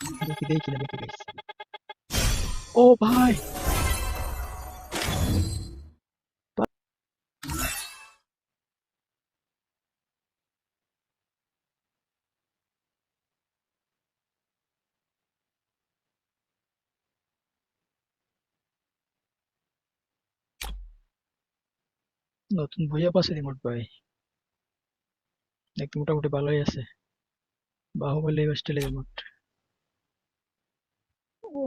দেখি দেখি না দেখি গাইস ও ভাই নতুন বইয়া পাশে রিমোট ভাই দেখতে মোটামুটি ভালোই আছে। বাহুবলী হোস্টেলের রিমোট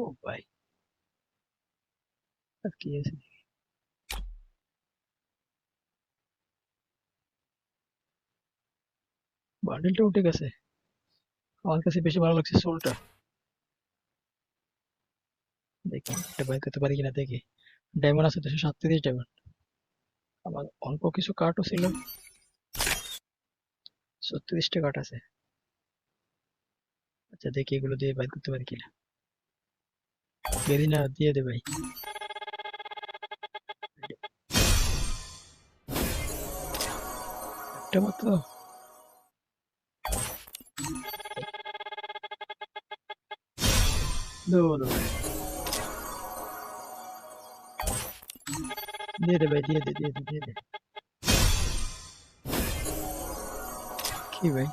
ও ভাই আর কি আছে বান্ডেলটা উঠে গেছে আমার কাছে বেশি ভালো লাগছে সোলটা দেখি এটা বাইর করতে পারি কিনা দেখি ডায়মন্ড আছে দুশো সাতত্রিশ ডায়মন্ড আমার অল্প কিছু কার্ডও ছিল ছত্রিশটা কার্ড আছে আচ্ছা দেখি এগুলো দিয়ে বাইর করতে পারি কিনা দেরি না, দিয়ে দে ভাই। একটা মাত্র। দিয়ে দে ভাই, দিয়ে দে দিয়ে দে দিয়ে দে। কি ভাই?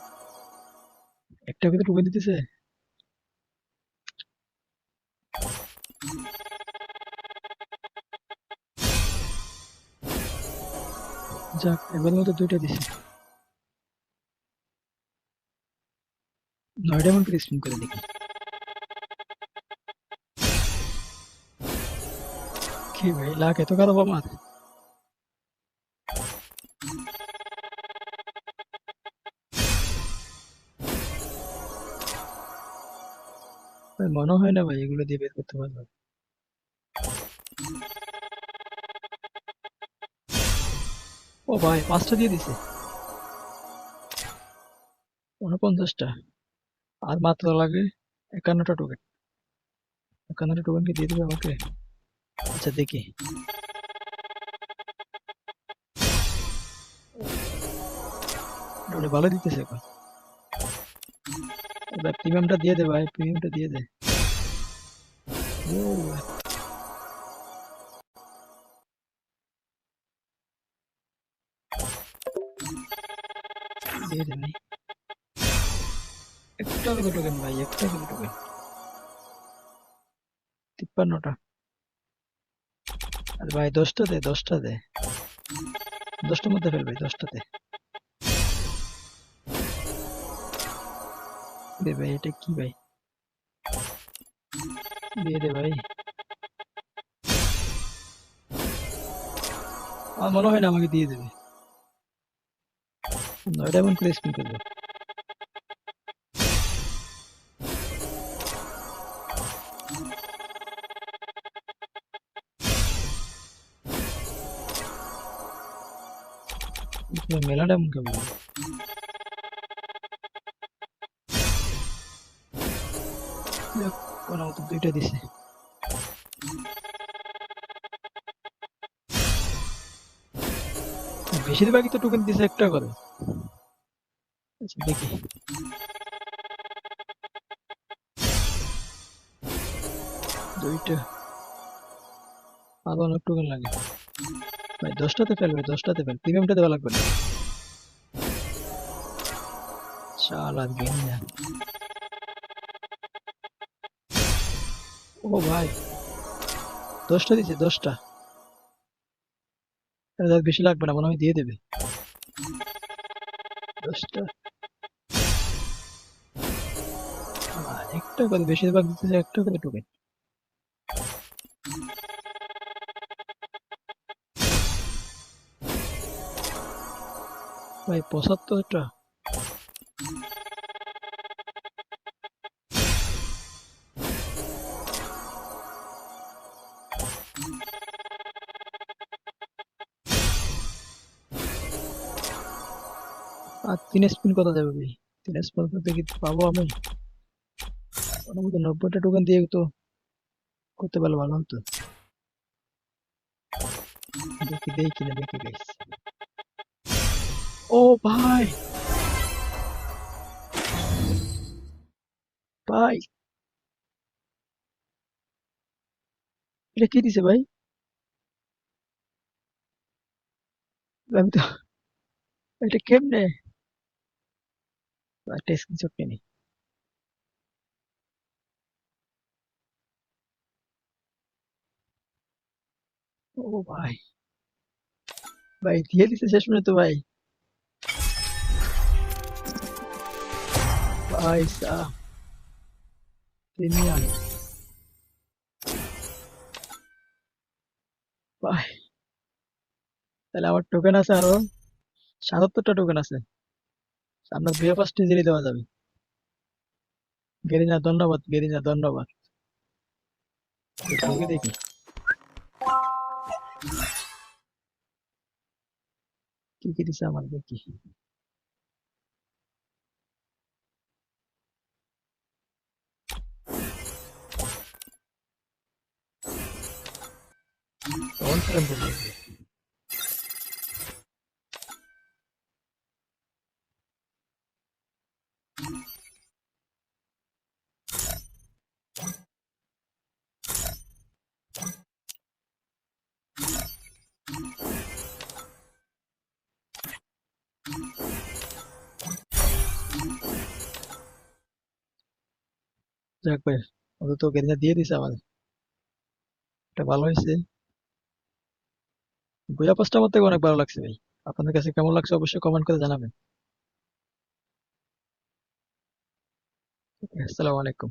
একটা ভিতরে ঢুকে দিতেছে? যাক এবার মতো দুইটা দিছে। নয়টা এমন স্পিন করে দেখি। কি ভাই, লাখ এত খারাপ আমার মনে হয় না ভাই, এগুলো দিয়ে বের করতে পারব। ও ভাই, পাঁচটা দিয়ে দিছে। উনপঞ্চাশটা। আর মাত্র লাগে একান্নটা টোকেন একান্নটা টোকেন কি দিয়ে দেবে আমাকে? আচ্ছা দেখি। ভালো দিতেছে এখন। এবার প্রিমিয়ামটা দিয়ে দে ভাই প্রিমিয়ামটা দিয়ে দে। দিয়ে দে ভাই একটা করে টোকেন ভাই। একটা করে টোকেন তিপ্পান্নটা। আরে ভাই দশটা দে দশটা দে। দশটার মধ্যে ফেল ভাই দশটা দে। দে ভাই এটা কি ভাই? দিয়ে দে ভাই। আমার মনে হয় না আমাকে দিয়ে দেবে। নয়টা এমন করে স্পিন করবে মেলাটা এমন কেমন কোনো মতো দুইটা দিছে বেশিরভাগই তো টোকেন দিছে একটা করে আচ্ছা দেখি। দুইটা। ভাই, দশটাতে ফেল ভাই, দশটাতে লাগবে না। ও ভাই, দশটা দশটা। বেশি লাগবে না, মনে হয় দিয়ে দেবে। দশটা। একটা করে, বেশিরভাগ দিতেছে একটা করে টোকেন ভাই, পঁচাত্তরটা? আর তিন স্পিন কত যাবে ভাই? তিন স্পিন কি পাবো আমি? মোটামুটি নব্বইটা টোকেন দিয়ে তো করতে পারলে ভালো হতো। দেখি দেই কিনা দেখি গাইস ও ভাই! ভাই! এটা কি দিছে ভাই? আমি তো এটা কেমনে? টেস্ট কিছু কিনি ও ভাই। ভাই, দিয়ে দিছে শেষ মিনিট তো ভাই। ভাই সাহ genial ভাই, তাহলে আমার টোকেন আছে আরও? সাতাত্তরটা টোকেন আছে। আপনার পাঁচটা ইজিলি দেওয়া যাবে। গেরিনা ধন্যবাদ গেরিনা ধন্যবাদ। ঢুকে দেখি কি কি দিছে আমার যাক ভাই অন্তত গেঞ্জা দিয়ে দিছে আমাদের। এটা ভালো হয়েছে। বইয়া পাঁচটা আমার থেকে অনেক ভালো লাগছে ভাই। আপনাদের কাছে কেমন লাগছে অবশ্যই কমেন্ট করে জানাবেন। আসসালামু আলাইকুম।